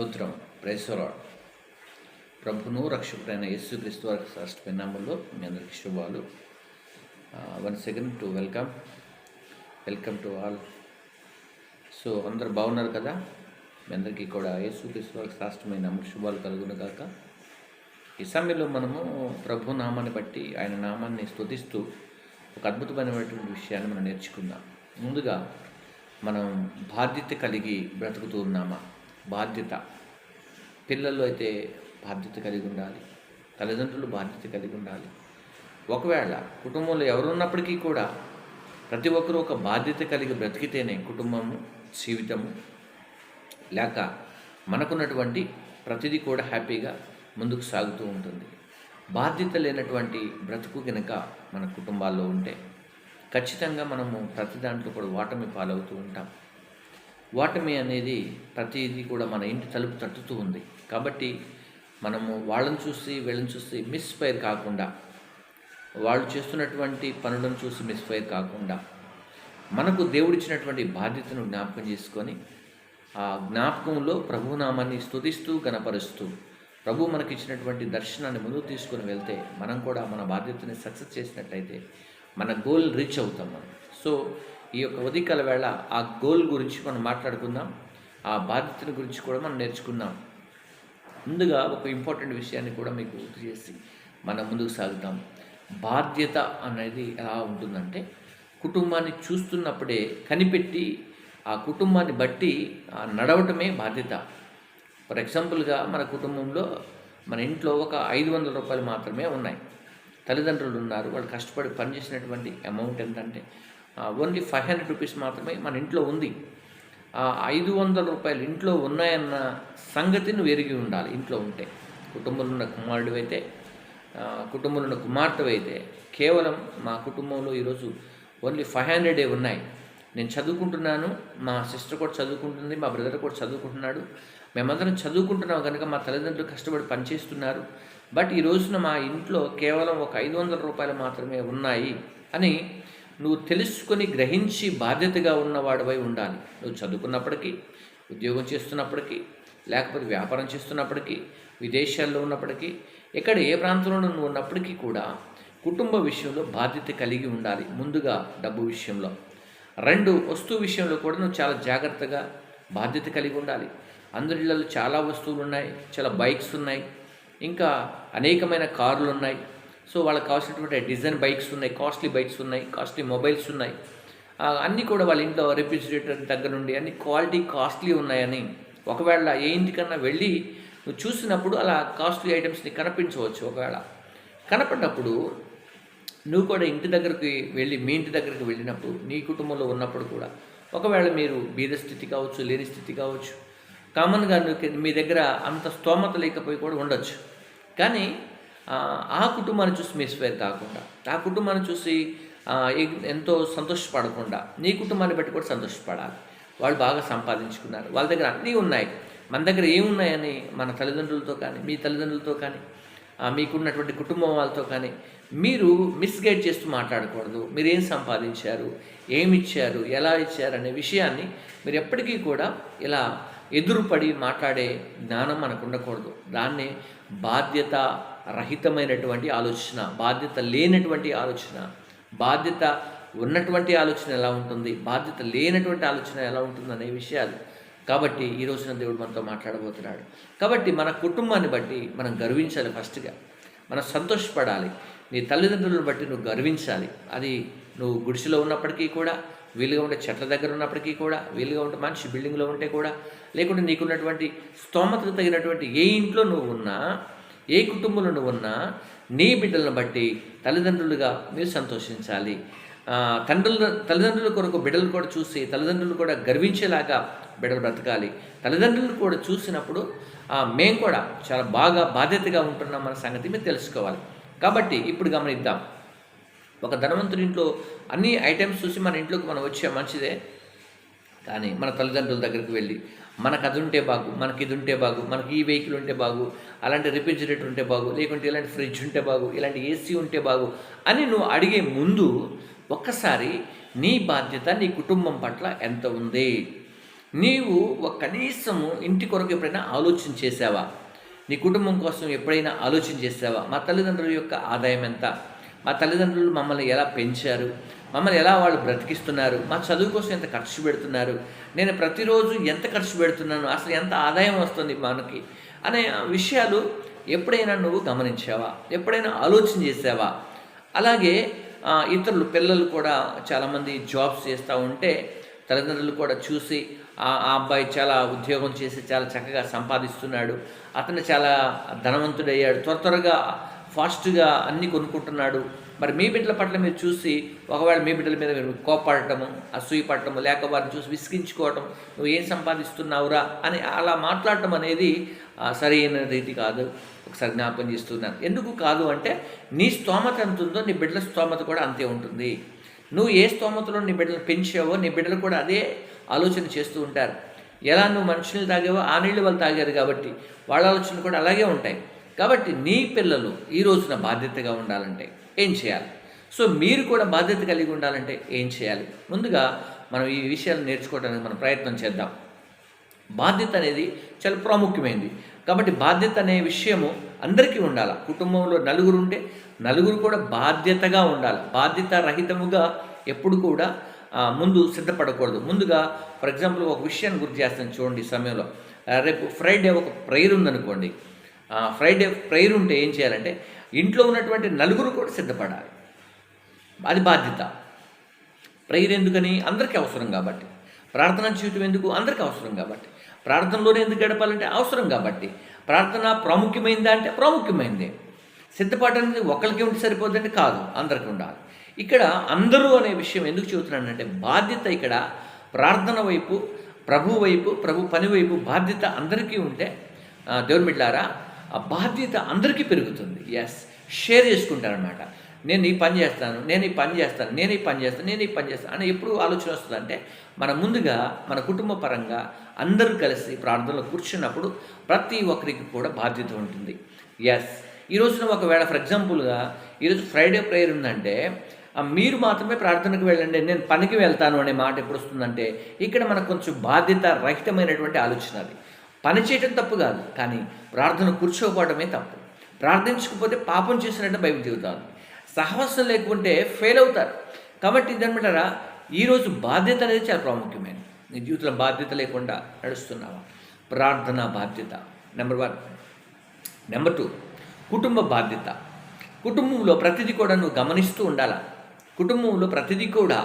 స్తోత్రం. ప్రేసరాడ్ ప్రభును రక్షకుడైన యేసుక్రీస్తు వారి శ్రేష్ఠమైన నామంలో మీ అందరికీ శుభాలు. One second to welcome welcome to all so అందరు బాగున్నారు కదా? మీ అందరికీ కూడా యేసుక్రీస్తు వారికి శ్రేష్టమైన శుభాలు కలుగును కాక ఈ సమయంలో మనము ప్రభు నామాన్ని బట్టి ఆయన నామాన్ని స్తుతిస్తూ ఒక అద్భుతమైనటువంటి విషయాన్ని మనం నేర్చుకుందాం. ముందుగా మనం బాధ్యత కలిగి బ్రతుకుతూ ఉన్నామా? బాధ్యత. పిల్లలు అయితే బాధ్యత కలిగి ఉండాలి. తల్లిదండ్రులు బాధ్యత కలిగి ఉండాలి. ఒకవేళ కుటుంబంలో ఎవరున్నప్పటికీ కూడా ప్రతి ఒక్కరూ ఒక బాధ్యత కలిగి బ్రతికితేనే కుటుంబము జీవితము లేక మనకున్నటువంటి ప్రతిదీ కూడా హ్యాపీగా ముందుకు సాగుతూ ఉంటుంది. బాధ్యత లేనటువంటి బ్రతుకు కనుక మన కుటుంబాల్లో ఉంటే ఖచ్చితంగా మనము ప్రతి దాంట్లో కూడా ఓటమి పాలవుతూ ఉంటాం. ఓటమి అనేది ప్రతిదీ కూడా మన ఇంటి తలుపు తట్టుతూ ఉంది. కాబట్టి మనము వాళ్ళని చూసి వీళ్ళని చూసి మిస్ఫైర్ కాకుండా వాళ్ళు చేస్తున్నటువంటి పనులను చూసి మిస్ఫైర్ కాకుండా మనకు దేవుడిచ్చినటువంటి బాధ్యతను జ్ఞాపకం చేసుకొని ఆ జ్ఞాపకంలో ప్రభునామాన్ని స్తుతిస్తూ గణపరుస్తూ ప్రభు మనకి ఇచ్చినటువంటి దర్శనాన్ని ముందుకు తీసుకొని వెళ్తే మనం కూడా మన బాధ్యతని సక్సెస్ చేసినట్టయితే మన గోల్ రీచ్ అవుతాం మనం. సో ఈ యొక్క ఉదయకాల వేళ ఆ గోల్ గురించి మనం మాట్లాడుకుందాం. ఆ బాధ్యతల గురించి కూడా మనం నేర్చుకుందాం. ముందుగా ఒక ఇంపార్టెంట్ విషయాన్ని కూడా మీకు గుర్తు చేసి మనం ముందుకు సాగుతాం. బాధ్యత అనేది ఎలా ఉంటుందంటే కుటుంబాన్ని చూస్తున్నప్పుడే కనిపెట్టి ఆ కుటుంబాన్ని బట్టి నడవటమే బాధ్యత. ఫర్ ఎగ్జాంపుల్గా మన కుటుంబంలో మన ఇంట్లో ఒక ఐదు వందల రూపాయలు మాత్రమే ఉన్నాయి. తల్లిదండ్రులు ఉన్నారు వాళ్ళు కష్టపడి పనిచేసినటువంటి అమౌంట్ ఎంతంటే ఓన్లీ ఫైవ్ హండ్రెడ్ రూపీస్ మాత్రమే మన ఇంట్లో ఉంది. ఆ ఐదు వందల రూపాయలు ఇంట్లో ఉన్నాయన్న సంగతిని వెరిగి ఉండాలి ఇంట్లో ఉంటే. కుటుంబంలో ఉన్న కుమారుడు అయితే కుటుంబంలో ఉన్న కుమార్తె అయితే కేవలం మా కుటుంబంలో ఈరోజు ఓన్లీ ఫైవ్ హండ్రెడే ఉన్నాయి. నేను చదువుకుంటున్నాను మా సిస్టర్ కూడా చదువుకుంటుంది మా బ్రదర్ కూడా చదువుకుంటున్నాడు. మేమందరం చదువుకుంటున్నాం కనుక మా తల్లిదండ్రులు కష్టపడి పనిచేస్తున్నారు. బట్ ఈ రోజున మా ఇంట్లో కేవలం ఒక ఐదు వందల రూపాయలు మాత్రమే ఉన్నాయి అని నువ్వు తెలుసుకొని గ్రహించి బాధ్యతగా ఉన్నవాడివై ఉండాలి. నువ్వు చదువుకున్నప్పటికీ ఉద్యోగం చేస్తున్నప్పటికీ లేకపోతే వ్యాపారం చేస్తున్నప్పటికీ విదేశాల్లో ఉన్నప్పటికీ ఎక్కడ ఏ ప్రాంతంలో నువ్వు ఉన్నప్పటికీ కూడా కుటుంబ విషయంలో బాధ్యత కలిగి ఉండాలి ముందుగా డబ్బు విషయంలో. రెండు వస్తువు విషయంలో కూడా నువ్వు చాలా జాగ్రత్తగా బాధ్యత కలిగి ఉండాలి. అందరిలో చాలా వస్తువులు ఉన్నాయి చాలా బైక్స్ ఉన్నాయి ఇంకా అనేకమైన కార్లు ఉన్నాయి సో వాళ్ళకి కావాల్సినటువంటి డిజైన్ బైక్స్ ఉన్నాయి కాస్ట్లీ బైక్స్ ఉన్నాయి కాస్ట్లీ మొబైల్స్ ఉన్నాయి. అన్నీ కూడా వాళ్ళ ఇంట్లో రెఫ్రిజిరేటర్ దగ్గర నుండి అన్ని క్వాలిటీ కాస్ట్లీ ఉన్నాయని ఒకవేళ ఏ ఇంటికన్నా వెళ్ళి నువ్వు చూసినప్పుడు అలా కాస్ట్లీ ఐటమ్స్ని కనిపించవచ్చు ఒకవేళ. కనపడినప్పుడు నువ్వు కూడా ఇంటి దగ్గరికి వెళ్ళి మీ ఇంటి దగ్గరికి వెళ్ళినప్పుడు నీ కుటుంబంలో ఉన్నప్పుడు కూడా ఒకవేళ మీరు బీద స్థితి కావచ్చు లేని స్థితి కావచ్చు కామన్గా మీ దగ్గర అంత స్తోమత లేకపోయి కూడా ఉండొచ్చు. కానీ ఆ కుటుంబాన్ని చూసి మిస్ఫైర్ కాకుండా ఆ కుటుంబాన్ని చూసి ఎంతో సంతోషపడకుండా నీ కుటుంబాన్ని బట్టి కూడా సంతోషపడాలి. వాళ్ళు బాగా సంపాదించుకున్నారు. వాళ్ళ దగ్గర అన్నీ ఉన్నాయి. మన దగ్గర ఏమున్నాయని మన తల్లిదండ్రులతో కానీ మీ తల్లిదండ్రులతో కానీ మీకున్నటువంటి కుటుంబం వాళ్ళతో కానీ మీరు మిస్గైడ్ చేస్తూ మాట్లాడకూడదు. మీరు ఏం సంపాదించారు? ఏమి ఇచ్చారు ఎలా ఇచ్చారు? అనే విషయాన్ని మీరు ఎప్పటికీ కూడా ఇలా ఎదురుపడి మాట్లాడే జ్ఞానం మనకు ఉండకూడదు. దాన్నే బాధ్యత రహితమైనటువంటి ఆలోచన బాధ్యత లేనటువంటి ఆలోచన బాధ్యత ఉన్నటువంటి ఆలోచన ఎలా ఉంటుంది? బాధ్యత లేనటువంటి ఆలోచన ఎలా ఉంటుంది అనే విషయాలు కాబట్టి ఈ రోజున దేవుడు మనతో మాట్లాడబోతున్నాడు. కాబట్టి మన కుటుంబాన్ని బట్టి మనం గర్వించాలి ఫస్ట్గా. మనం సంతోషపడాలి. నీ తల్లిదండ్రులను బట్టి నువ్వు గర్వించాలి. అది నువ్వు గుడిసెలో ఉన్నప్పటికీ కూడా వీలుగా ఉండే చెట్ల దగ్గర ఉన్నప్పటికీ కూడా వీలుగా ఉంటే మనిషి బిల్డింగ్లో ఉంటే కూడా లేకుంటే నీకున్నటువంటి స్తోమతకు తగినటువంటి ఏ ఇంట్లో నువ్వు ఉన్నా ఏ కుటుంబంలో నువ్వు ఉన్నా నీ బిడ్డలను బట్టి తల్లిదండ్రులుగా మీరు సంతోషించాలి. తండ్రుల తల్లిదండ్రుల కొరకు బిడ్డలు కూడా చూసి తల్లిదండ్రులు కూడా గర్వించేలాగా బిడ్డలు బ్రతకాలి. తల్లిదండ్రులు కూడా చూసినప్పుడు మేము కూడా చాలా బాగా బాధ్యతగా ఉంటున్నాం మన సంగతి మీరు తెలుసుకోవాలి. కాబట్టి ఇప్పుడు గమనిద్దాం. ఒక ధనవంతుడి ఇంట్లో అన్ని ఐటమ్స్ చూసి మన ఇంట్లోకి మనం వచ్చే మంచిదే. కానీ మన తల్లిదండ్రుల దగ్గరికి వెళ్ళి మనకు అది ఉంటే బాగు మనకి ఇది ఉంటే బాగు మనకి ఈ వెహికల్ ఉంటే బాగు అలాంటి రిఫ్రిజిరేటర్ ఉంటే బాగు లేకుంటే ఇలాంటి ఫ్రిడ్జ్ ఉంటే బాగు ఇలాంటి ఏసీ ఉంటే బాగు అని నువ్వు అడిగే ముందు ఒక్కసారి నీ బాధ్యత నీ కుటుంబం పట్ల ఎంత ఉంది? నీవు ఒక కనీసము ఇంటి కొరకు ఎప్పుడైనా ఆలోచన చేసావా? నీ కుటుంబం కోసం ఎప్పుడైనా ఆలోచన చేసావా? మా తల్లిదండ్రుల యొక్క ఆదాయం ఎంత? మా తల్లిదండ్రులు మమ్మల్ని ఎలా పెంచారు? మమ్మల్ని ఎలా వాళ్ళు బ్రతికిస్తున్నారు? మా చదువు కోసం ఎంత ఖర్చు పెడుతున్నారు? నేను ప్రతిరోజు ఎంత ఖర్చు పెడుతున్నాను? అసలు ఎంత ఆదాయం వస్తుంది మనకి? అనే విషయాలు ఎప్పుడైనా నువ్వు గమనించావా? ఎప్పుడైనా ఆలోచన చేసావా? అలాగే ఇతరులు పిల్లలు కూడా చాలామంది జాబ్స్ చేస్తూ ఉంటే తల్లిదండ్రులు కూడా చూసి ఆ ఆ అబ్బాయి చాలా ఉద్యోగం చేసి చాలా చక్కగా సంపాదిస్తున్నాడు. అతను చాలా ధనవంతుడయ్యాడు. త్వర త్వరగా ఫాస్ట్గా అన్నీ కొనుక్కుంటున్నాడు. మరి మీ బిడ్డల పట్ల మీరు చూసి ఒకవేళ మీ బిడ్డల మీద మీరు కోపడటము అసూయ పడటము లేక వారిని చూసి విసిగించుకోవటం నువ్వు ఏం సంపాదిస్తున్నావురా? అని అలా మాట్లాడటం అనేది సరైన రీతి కాదు. ఒకసారి జ్ఞాపకం చేస్తున్నాను. ఎందుకు కాదు అంటే నీ స్తోమత ఎంత ఉందో నీ బిడ్డల స్తోమత కూడా అంతే ఉంటుంది. నువ్వు ఏ స్తోమతలో నీ బిడ్డలు పెంచావో నీ బిడ్డలు కూడా అదే ఆలోచన చేస్తూ ఉంటారు. ఎలా నువ్వు మనుషులు తాగావో ఆ నీళ్ళు వాళ్ళు తాగారు కాబట్టి వాళ్ళ ఆలోచనలు కూడా అలాగే ఉంటాయి. కాబట్టి నీ పిల్లలు ఈ రోజున బాధ్యతగా ఉండాలంటే ఏం చేయాలి? సో మీరు కూడా బాధ్యత కలిగి ఉండాలంటే ఏం చేయాలి? ముందుగా మనం ఈ విషయాలు నేర్చుకోవడానికి మనం ప్రయత్నం చేద్దాం. బాధ్యత అనేది చాలా ప్రాముఖ్యమైనది కాబట్టి బాధ్యత అనే విషయము అందరికీ ఉండాలి? కుటుంబంలో నలుగురు ఉంటే నలుగురు కూడా బాధ్యతగా ఉండాలి. బాధ్యత రహితముగా ఎప్పుడు కూడా ముందు సిద్ధపడకూడదు. ముందుగా ఫర్ ఎగ్జాంపుల్ ఒక విషయాన్ని గుర్తు చేస్తాను చూడండి సమయంలో. రేపు ఫ్రైడే ఒక ప్రేయర్ ఉందనుకోండి. ఫ్రైడే ప్రేయర్ ఉంటే ఏం చేయాలంటే ఇంట్లో ఉన్నటువంటి నలుగురు కూడా సిద్ధపడాలి. అది బాధ్యత. ప్రేయర్ ఎందుకని? అందరికీ అవసరం కాబట్టి. ప్రార్థన జీవితం ఎందుకు? అందరికీ అవసరం కాబట్టి. ప్రార్థనలోనే ఎందుకు గడపాలంటే అవసరం కాబట్టి. ప్రార్థన ప్రాముఖ్యమైందా అంటే ప్రాముఖ్యమైంది. సిద్ధపాటు అనేది ఒకరికి ఉంటే సరిపోతుందంటే కాదు అందరికీ ఉండాలి. ఇక్కడ అందరూ అనే విషయం ఎందుకు చెబుతున్నానంటే బాధ్యత ఇక్కడ ప్రార్థన వైపు ప్రభు వైపు ప్రభు పని వైపు బాధ్యత అందరికీ ఉంటే దేవుని బిడ్డారా ఆ బాధ్యత అందరికీ పెరుగుతుంది. ఎస్ షేర్ చేసుకుంటారనమాట నేను ఈ పని చేస్తాను నేను ఈ పని చేస్తాను నేను ఈ పని చేస్తాను నేను ఈ పని చేస్తాను అని ఎప్పుడు ఆలోచన వస్తుందంటే మన ముందుగా మన కుటుంబ పరంగా అందరూ కలిసి ప్రార్థనలో కూర్చున్నప్పుడు ప్రతి ఒక్కరికి కూడా బాధ్యత ఉంటుంది. ఎస్ ఈ రోజున ఒకవేళ ఫర్ ఎగ్జాంపుల్గా ఈరోజు ఫ్రైడే ప్రేయర్ ఉందంటే మీరు మాత్రమే ప్రార్థనకు వెళ్ళండి నేను పనికి వెళ్తాను అనే మాట ఎప్పుడు వస్తుందంటే ఇక్కడ మనకు కొంచెం బాధ్యత రహితమైనటువంటి ఆలోచన అది. పని చేయటం తప్పు కాదు కానీ ప్రార్థన కూర్చోకపోవడమే తప్పు. ప్రార్థించకపోతే పాపం చేసినట్టు బైబిల్ చెబుతాను సహవాసం లేకుంటే ఫెయిల్ అవుతారు. కాబట్టి ఇదనమాటారా ఈరోజు బాధ్యత అనేది చాలా ప్రాముఖ్యమైనది. నీ జీవితంలో బాధ్యత లేకుండా నడుస్తున్నావా? ప్రార్థన బాధ్యత నెంబర్ వన్ నెంబర్ టూ కుటుంబ బాధ్యత. కుటుంబంలో ప్రతిదీ కూడా నువ్వు గమనిస్తూ ఉండాలా? కుటుంబంలో ప్రతిదీ కూడా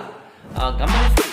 గమనిస్తూ